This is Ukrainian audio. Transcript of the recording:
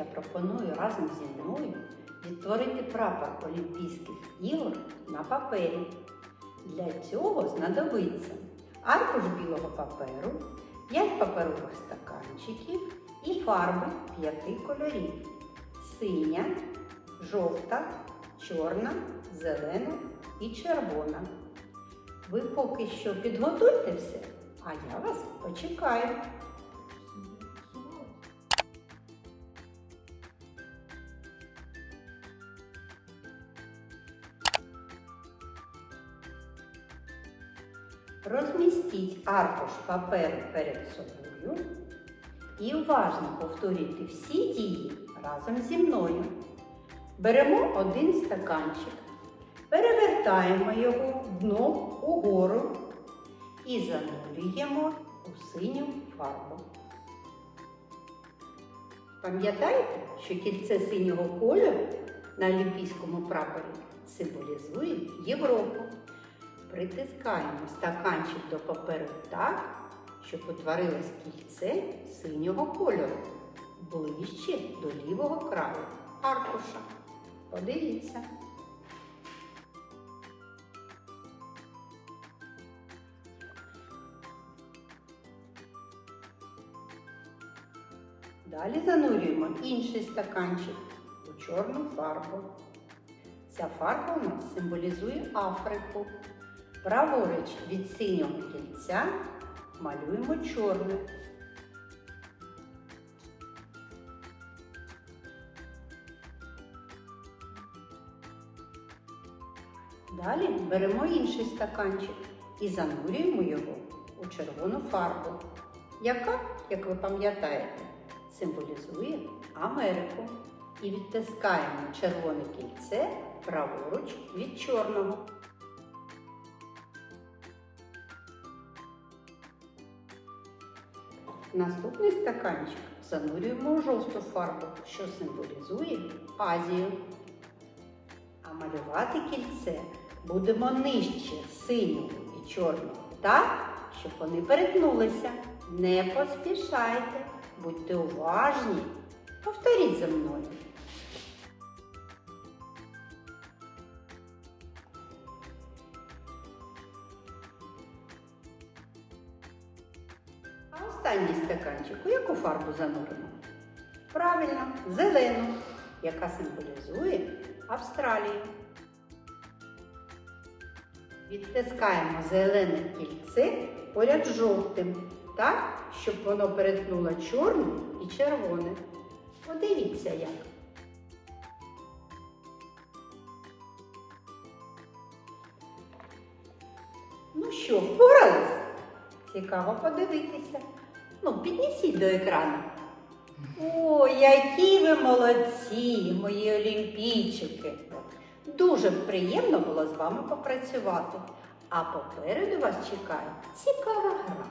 я пропоную разом зі мною відтворити прапор Олімпійських ігор на папері. Для цього знадобиться аркуш білого паперу, 5 паперових стаканчиків і фарби 5 кольорів: синя, жовта, чорна, зелена і червона. Ви поки що підготуйте все, а я вас почекаю. Розмістіть аркуш паперу перед собою і уважно повторюйте всі дії разом зі мною. Беремо один стаканчик, перевертаємо його дном угору і занурюємо у синю фарбу. Пам'ятаєте, що кільце синього кольору на олімпійському прапорі символізує Європу. Притискаємо стаканчик до паперу так, щоб утворилось кільце синього кольору ближче до лівого краю аркуша. Подивіться. Далі занурюємо інший стаканчик у чорну фарбу. Ця фарба у нас символізує Африку. Праворуч від синього кільця малюємо чорне. Далі беремо інший стаканчик і занурюємо його у червону фарбу, яка, як ви пам'ятаєте, символізує Америку. І відтискаємо червоне кільце праворуч від чорного. Наступний стаканчик занурюємо жовту фарбу, що символізує Азію. А малювати кільце будемо нижче синього і чорного так, щоб вони перетнулися. Не поспішайте, будьте уважні. Повторіть за мною. Останній стаканчик у яку фарбу зануримо? Правильно, зелену, яка символізує Австралію. Відтискаємо зелене кільце поряд жовтим, так, щоб воно перетнуло чорне і червоне. Подивіться як. Ну що, впорались? Цікаво подивитися. Ну, піднесіть до екрану. О, які ви молодці, мої олімпійчики! Дуже приємно було з вами попрацювати. А попереду вас чекає цікава гра.